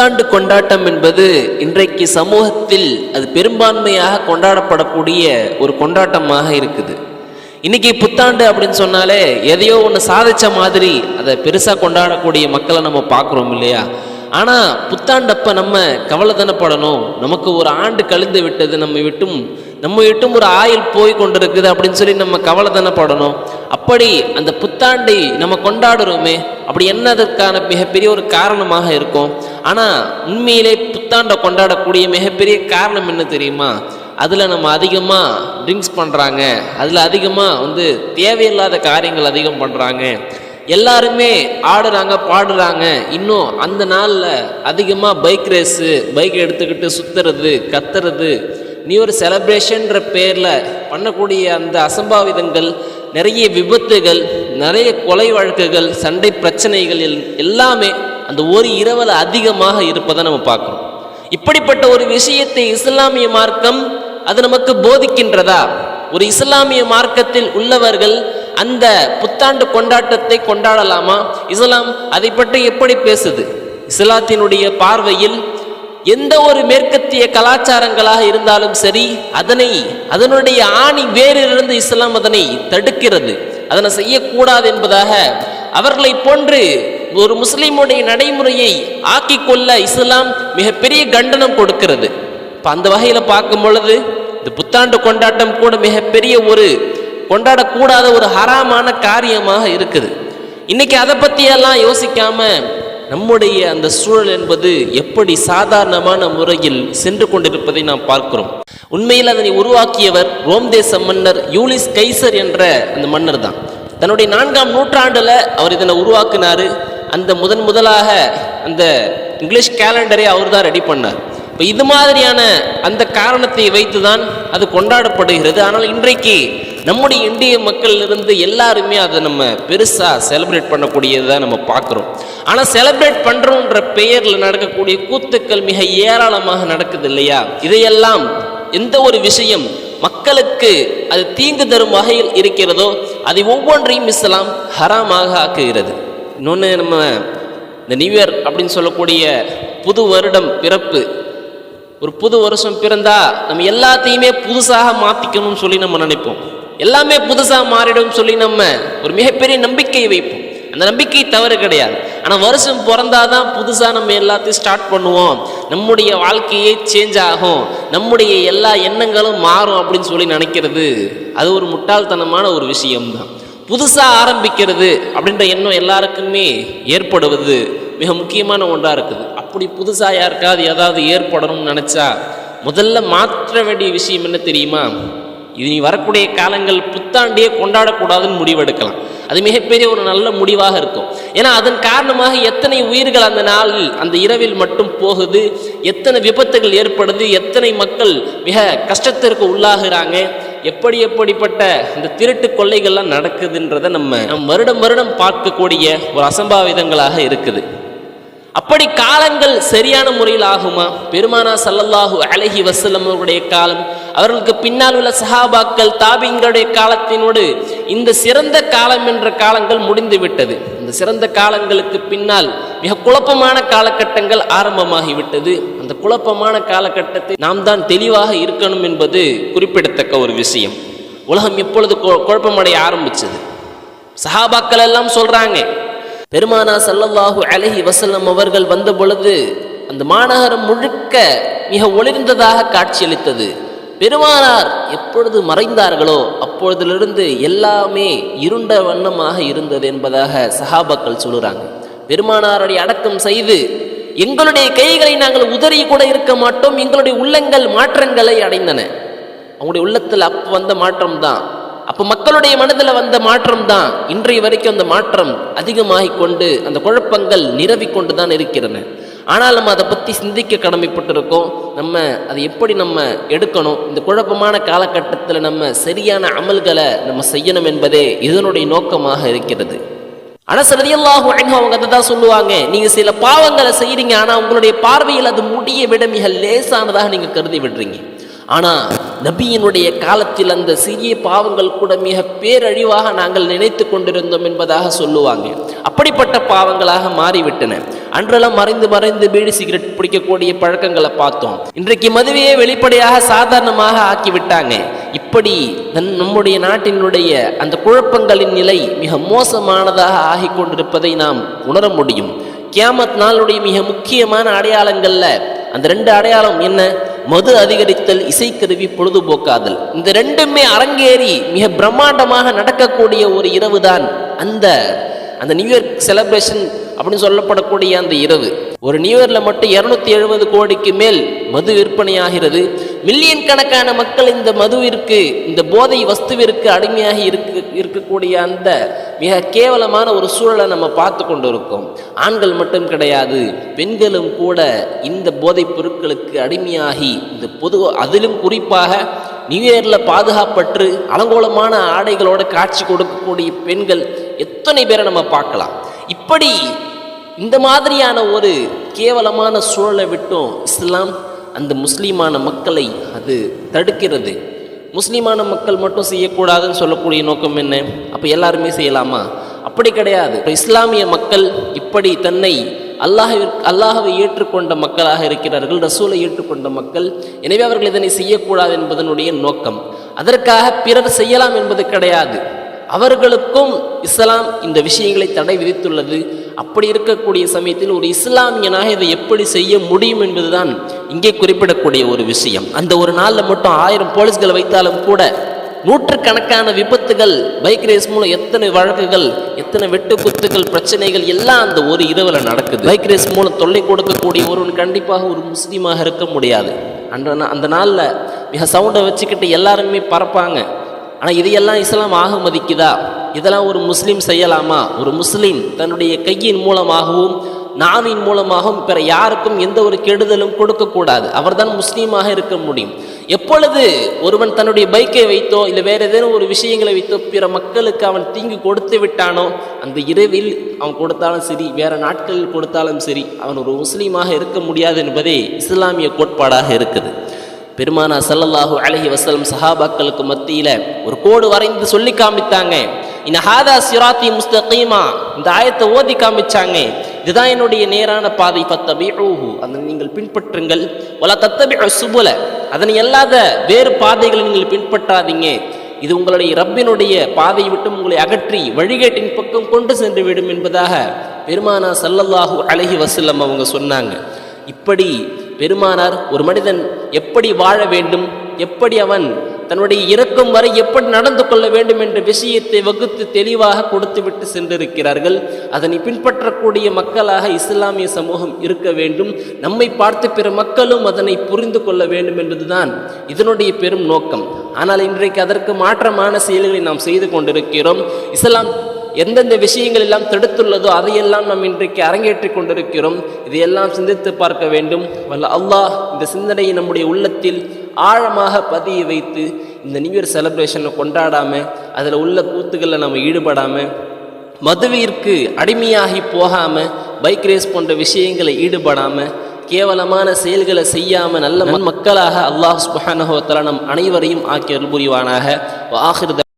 புத்தாண்டு கொண்டாட்டம் என்பது இன்றைக்கு சமூகத்தில் அது பெரும்பான்மையாக கொண்டாடப்படக்கூடிய ஒரு கொண்டாட்டமாக இருக்குது. இன்னைக்கு புத்தாண்டு அப்படின்னு சொன்னாலே எதையோ ஒன்று சாதிச்ச மாதிரி அதை பெருசாக கொண்டாடக்கூடிய மக்களை நம்ம பார்க்குறோம் இல்லையா? ஆனால் புத்தாண்டப்ப நம்ம கவலை தானப்படணும் நமக்கு ஒரு ஆண்டு கழிந்து விட்டது நம்ம விட்டும் நம்ம விட்டும் ஒரு ஆயுள் போய் கொண்டிருக்குது அப்படின்னு சொல்லி நம்ம கவலை தானப்படணும் அப்படி அந்த புத்தாண்டை நம்ம கொண்டாடுறோமே அப்படி என்னதற்கான மிகப்பெரிய ஒரு காரணமாக இருக்கும். ஆனால் உண்மையிலே புத்தாண்டை கொண்டாடக்கூடிய மிகப்பெரிய காரணம் என்ன தெரியுமா? அதில் நம்ம அதிகமாக ட்ரிங்க்ஸ் பண்ணுறாங்க அதில் அதிகமாக வந்து தேவையில்லாத காரியங்கள் அதிகம் பண்ணுறாங்க எல்லாருமே ஆடுறாங்க பாடுறாங்க. இன்னும் அந்த நாளில் அதிகமாக பைக் ரேஸு பைக் எடுத்துக்கிட்டு சுற்றுறது கத்துறது. நீ ஒரு செலப்ரேஷன்ற பேரில் பண்ணக்கூடிய அந்த அசம்பாவிதங்கள் நிறைய விபத்துகள் நிறைய கொலை வழக்குகள் சண்டை பிரச்சனைகள் எல்லாமே அந்த ஒரு இரவில் அதிகமாக இருப்பதை நம்ம பார்க்குறோம். இப்படிப்பட்ட ஒரு விஷயத்தை இஸ்லாமிய மார்க்கம் அது நமக்கு போதிக்கின்றதா? ஒரு இஸ்லாமிய மார்க்கத்தில் உள்ளவர்கள் அந்த புத்தாண்டு கொண்டாட்டத்தை கொண்டாடலாமா? இஸ்லாம் அதை பற்றி எப்படி பேசுது? இஸ்லாத்தினுடைய பார்வையில் எந்த ஒரு மேற்கத்திய கலாச்சாரங்களாக இருந்தாலும் சரி அதனை அதனுடைய ஆணி வேரிலிருந்து இஸ்லாம் அதனை தடுக்கிறது. அதனை செய்யக்கூடாது என்பதாக அவர்களை போன்று ஒரு முஸ்லீமுடைய நடைமுறையை ஆக்கிக்கொள்ள இஸ்லாம் மிகப்பெரிய கண்டனம் கொடுக்கிறது. இப்போ அந்த வகையில் பார்க்கும் பொழுது இந்த புத்தாண்டு கொண்டாட்டம் கூட மிகப்பெரிய ஒரு கொண்டாடக்கூடாத ஒரு ஹராமான காரியமாக இருக்குது. இன்னைக்கு அதை பற்றியெல்லாம் யோசிக்காம நம்முடைய அந்த சூழல் என்பது எப்படி சாதாரணமான முறையில் சென்று கொண்டிருப்பதை நாம் பார்க்கிறோம். உண்மையில் அதனை உருவாக்கியவர் ரோம் தேச மன்னர் யூலிஸ் கைசர் என்ற அந்த மன்னர் தான் தன்னுடைய நான்காம் நூற்றாண்டில் அவர் இதனை உருவாக்குனாரு. அந்த முதன் முதலாக அந்த இங்கிலீஷ் கேலண்டரை அவர் தான் ரெடி பண்ணார். இப்போ இது மாதிரியான அந்த காரணத்தை வைத்து தான் அது கொண்டாடப்படுகிறது. ஆனால் இன்றைக்கு நம்முடைய இந்திய மக்களிலிருந்து எல்லாருமே அதை நம்ம பெருசாக செலிப்ரேட் பண்ணக்கூடியதை நம்ம பார்க்குறோம். ஆனால் செலிப்ரேட் பண்ணுறோன்ற பெயரில் நடக்கக்கூடிய கூத்துக்கள் மிக ஏராளமாக நடக்குது இல்லையா? இதையெல்லாம் எந்த ஒரு விஷயம் மக்களுக்கு அது தீங்கு தரும் வகையில் இருக்கிறதோ அதை ஒவ்வொன்றையும் இஸ்லாம் ஹராமாக ஆக்குகிறது. இன்னொன்று நம்ம இந்த நியூ இயர் அப்படின்னு சொல்லக்கூடிய புது வருடம் பிறப்பு. ஒரு புது வருஷம் பிறந்தா நம்ம எல்லாத்தையுமே புதுசாக மாற்றிக்கணும்னு சொல்லி நம்ம நினைப்போம். எல்லாமே புதுசாக மாறிடும் சொல்லி நம்ம ஒரு மிகப்பெரிய நம்பிக்கை வைப்போம். அந்த நம்பிக்கை தவறு கிடையாது. ஆனால் வருஷம் பிறந்தாதான் புதுசாக நம்ம எல்லாத்தையும் ஸ்டார்ட் பண்ணுவோம். நம்முடைய வாழ்க்கையே சேஞ்ச் ஆகும். நம்முடைய எல்லா எண்ணங்களும் மாறும் அப்படின்னு சொல்லி நினைக்கிறது அது ஒரு முட்டாள்தனமான ஒரு விஷயம்தான். புதுசாக ஆரம்பிக்கிறது அப்படின்ற எண்ணம் எல்லாருக்குமே ஏற்படுவது மிக முக்கியமான ஒன்றாக இருக்குது. அப்படி புதுசாக யாருக்காவது ஏதாவது ஏற்படணும்னு நினச்சா முதல்ல மாற்ற வேண்டிய விஷயம் என்ன தெரியுமா? இனி வரக்கூடிய காலங்கள் புத்தாண்டியே கொண்டாடக்கூடாதுன்னு முடிவெடுக்கலாம். அது மிகப்பெரிய ஒரு நல்ல முடிவாக இருக்கும். ஏன்னா அதன் காரணமாக எத்தனை உயிர்கள் அந்த நாளில் அந்த இரவில் மட்டும் போகுது எத்தனை விபத்துகள் ஏற்படுது எத்தனை மக்கள் மிக கஷ்டத்திற்கு உள்ளாகிறாங்க எப்படி எப்படிப்பட்ட இந்த திருட்டு கொள்ளைகள்லாம் நடக்குதுன்றதை நம்ம நம் வருடம் வருடம் பார்க்கக்கூடிய ஒரு அசம்பாவிதங்களாக இருக்குது. அப்படி காலங்கள் சரியான முறையில் ஆகுமா? பெருமானா சல்லல்லாஹு அலைஹி வஸல்லம் அவருடைய காலம் அவர்களுக்கு பின்னால் உள்ள சஹாபாக்கள் தாபிங்களுடைய காலத்தினோடு இந்த சிறந்த காலம் என்ற காலங்கள் முடிந்து விட்டது. இந்த சிறந்த காலங்களுக்கு பின்னால் மிக குழப்பமான காலகட்டங்கள் ஆரம்பமாகிவிட்டது அந்த குழப்பமான காலகட்டத்தை நாம் தான் தெளிவாக இருக்கணும் என்பது குறிப்பிடத்தக்க ஒரு விஷயம். உலகம் எப்பொழுது குழப்பமடைய ஆரம்பிச்சது. சஹாபாக்கள் எல்லாம் சொல்றாங்க பெருமானா சல்லல்லாஹு அலஹி வசல்லம் அவர்கள் வந்த பொழுது அந்த மாநகரம் முழுக்க மிக ஒளிர்ந்ததாக காட்சியளித்தது. பெருமானார் எப்பொழுது மறைந்தார்களோ அப்பொழுதிலிருந்து எல்லாமே இருண்ட வண்ணமாக இருந்தது என்பதாக சஹாபாக்கள் சொல்லுறாங்க. பெருமானாருடைய அடக்கம் செய்து எங்களுடைய கைகளை நாங்கள் உதறி கூட இருக்க மாட்டோம் எங்களுடைய உள்ளங்கள் மாற்றங்களை அடைந்தன. அவங்களுடைய உள்ளத்தில் அப்போ வந்த மாற்றம் தான் அப்போ மக்களுடைய மனதில் வந்த மாற்றம் தான் இன்றைய வரைக்கும் அந்த மாற்றம் அதிகமாகி கொண்டு அந்த குழப்பங்கள் நிரவி கொண்டு தான் இருக்கிறன. ஆனால் நம்ம அதை பற்றி சிந்திக்க கடமைப்பட்டிருக்கோம். நம்ம அதை எப்படி நம்ம எடுக்கணும்? இந்த குழப்பமான காலகட்டத்தில் நம்ம சரியான அமல்களை நம்ம செய்யணும் என்பதே இதனுடைய நோக்கமாக இருக்கிறது. ஆனால் ரலியல்லாஹு அன்ஹு அவங்க அதை தான் சொல்லுவாங்க. நீங்கள் சில பாவங்களை செய்கிறீங்க ஆனால் உங்களுடைய பார்வையில் அது முடிய விட மிக லேசானதாக நீங்கள் கருதி விடுறீங்க. ஆனால் நபியினுடைய காலத்தில் அந்த சிறிய பாவங்கள் கூட மிக பேரழிவாக நாங்கள் நினைத்து கொண்டிருந்தோம் என்பதாக சொல்லுவாங்க. அப்படிப்பட்ட பாவங்களாக மாறிவிட்டன. அன்றெல்லாம் மறைந்து மறைந்து பீடி சிகரெட் பிடிக்கக்கூடிய பழக்கங்களை பார்த்தோம். இன்றைக்கு மதுவையே வெளிப்படையாக சாதாரணமாக ஆக்கி விட்டாங்க இப்படி தன் நம்முடைய நாட்டினுடைய அந்த குழப்பங்களின் நிலை மிக மோசமானதாக ஆகிக் கொண்டிருப்பதை நாம் உணர முடியும். கியாமத் நாளுடைய மிக முக்கியமான அடையாளங்கள்ல அந்த ரெண்டு அடையாளம் என்ன? மது அதிகரித்தல் இசைக்கருவி பொழுதுபோக்காதல். இந்த ரெண்டுமே அரங்கேறி மிக பிரம்மாண்டமாக நடக்கக்கூடிய ஒரு இரவு தான் அந்த அந்த நியூ இயர் செலப்ரேஷன் அப்படின்னு சொல்லப்படக்கூடிய அந்த இரவு. ஒரு நியூ இயர்ல மட்டும் இருநூத்தி எழுபது கோடிக்கு மேல் மது விற்பனையாகிறது. மில்லியன் கணக்கான மக்கள் இந்த மதுவிற்கு இந்த போதை வஸ்துவிற்கு அடிமையாகி இருக்க இருக்கக்கூடிய அந்த மிக கேவலமான ஒரு சூழலை நம்ம பார்த்து கொண்டு இருக்கோம் ஆண்கள் மட்டும் கிடையாது பெண்களும் கூட இந்த போதைப் பொருட்களுக்கு அடிமையாகி இந்த பொது அதிலும் குறிப்பாக நியூ இயரில் பாதுகாப்பற்று அலங்கோலமான ஆடைகளோட காட்சி கொடுக்கக்கூடிய பெண்கள் எத்தனை பேரை நம்ம பார்க்கலாம்? இப்படி இந்த மாதிரியான ஒரு கேவலமான சூழலை விட்டும் இஸ்லாம் அந்த முஸ்லீமான மக்களை அது தடுக்கிறது. முஸ்லீமான மக்கள் மட்டும் செய்யக்கூடாதுன்னு சொல்லக்கூடிய நோக்கம் என்ன? அப்போ எல்லாருமே செய்யலாமா? அப்படி கிடையாது. இஸ்லாமிய மக்கள் இப்படி தன்னை அல்லாஹ் அல்லாஹவை ஏற்றுக்கொண்ட மக்களாக இருக்கிறார்கள் ரசூலை ஏற்றுக்கொண்ட மக்கள். எனவே அவர்கள் இதனை செய்யக்கூடாது என்பதனுடைய நோக்கம். அதற்காக பிறர் செய்யலாம் என்பது கிடையாது. அவர்களுக்கும் இஸ்லாம் இந்த விஷயங்களை தடை விதித்துள்ளது. அப்படி இருக்கக்கூடிய சமயத்தில் ஒரு இஸ்லாமியனாக இதை எப்படி செய்ய முடியும் என்பதுதான் இங்கே குறிப்பிடக்கூடிய ஒரு விஷயம். அந்த ஒரு நாளில் மட்டும் ஆயிரம் போலீஸ்களை வைத்தாலும் கூட நூற்றுக்கணக்கான விபத்துகள் பைக் ரேஸ் மூலம் எத்தனை வழக்குகள் எத்தனை வெட்டுக்குத்துகள் பிரச்சனைகள் எல்லாம் அந்த ஒரு இரவில் நடக்குது. பைக் ரேஸ் மூலம் தொல்லை கொடுக்கக்கூடிய ஒருவன் கண்டிப்பாக ஒரு முஸ்லீமாக இருக்க முடியாது. அந்த நா- அந்த நாளில் மிக சவுண்டை வச்சுக்கிட்டு எல்லாருமே பறப்பாங்க. ஆனால் இதையெல்லாம் இஸ்லாம் ஆக மதிக்குதா? இதெல்லாம் ஒரு முஸ்லீம் செய்யலாமா? ஒரு முஸ்லீம் தன்னுடைய கையின் மூலமாகவும் நாவின் மூலமாகவும் பிற யாருக்கும் எந்த ஒரு கெடுதலும் கொடுக்கக்கூடாது அவர்தான் முஸ்லீமாக இருக்க முடியும். எப்பொழுது ஒருவன் தன்னுடைய பைக்கை வைத்தோ இல்லை வேறு ஏதேனும் ஒரு விஷயங்களை வைத்தோ பிற மக்களுக்கு அவன் தீங்கு கொடுத்து விட்டானோ அந்த இரவில் அவன் கொடுத்தாலும் சரி வேறு நாட்களில் கொடுத்தாலும் சரி அவன் ஒரு முஸ்லீமாக இருக்க முடியாது என்பதே இஸ்லாமிய கோட்பாடாக இருக்குது. பெருமானா சல்லல்லாஹு அழகி வசலம் சஹாபாக்களுக்கு மத்தியில் ஒரு கோடு வரைந்து சொல்லி காமித்தாங்க. இந்த ஹாதா சிராத்தி முஸ்தகீமா. இந்த ஆயத்தை ஓதி காமிச்சாங்க. இதுதான் என்னுடைய நேரான பாதை. ஃபத்தபிஊஹு. அதை நீங்கள் பின்பற்றுங்கள். வல தத்தபி சுபுல. அதனை அல்லாத வேறு பாதைகளை நீங்கள் பின்பற்றாதீங்க. இது உங்களுடைய ரப்பினுடைய பாதையை விட்டு உங்களை அகற்றி வழிகேட்டின் பக்கம் கொண்டு சென்று விடும் என்பதாக பெருமானா சல்லல்லாஹு அழகி வசல்லம் அவங்க சொன்னாங்க. இப்படி பெருமானார் ஒரு மனிதன் எப்படி வாழ வேண்டும்? எப்படி அவன் தன்னுடைய இறக்கும் வரை எப்படி நடந்து கொள்ள வேண்டும் என்ற விஷயத்தை வகுத்து தெளிவாக கொடுத்துவிட்டு சென்றிருக்கிறார்கள். அதனை பின்பற்றக்கூடிய மக்களாக இஸ்லாமிய சமூகம் இருக்க வேண்டும். நம்மை பார்த்து பிற மக்களும் அதனை புரிந்து கொள்ள வேண்டும் என்பதுதான் இதனுடைய பெரும் நோக்கம். ஆனால் இன்றைக்கு அதற்கு மாற்றமான செயல்களை நாம் செய்து கொண்டிருக்கிறோம். இஸ்லாம் எந்தெந்த விஷயங்கள் எல்லாம் தடுத்துள்ளதோ அதையெல்லாம் நாம் இன்றைக்கு அரங்கேற்றி கொண்டிருக்கிறோம். இதையெல்லாம் சிந்தித்து பார்க்க வேண்டும். வல்ல அல்லாஹ் இந்த சிந்தனையை நம்முடைய உள்ளத்தில் ஆழமாக பதிய வைத்து இந்த நியூ இயர் செலப்ரேஷனை கொண்டாடாமல் அதில் உள்ள கூத்துக்களில் நம்ம ஈடுபடாமல் மதுவிற்கு அடிமையாகி போகாமல் பைக் ரேஸ் போன்ற விஷயங்களை ஈடுபடாமல் கேவலமான செயல்களை செய்யாமல் நல்ல மக்களாக அல்லாஹ் சுப்ஹானஹு நம் அனைவரையும் ஆக்கி அருள் புரிவானாக. ஆகிருத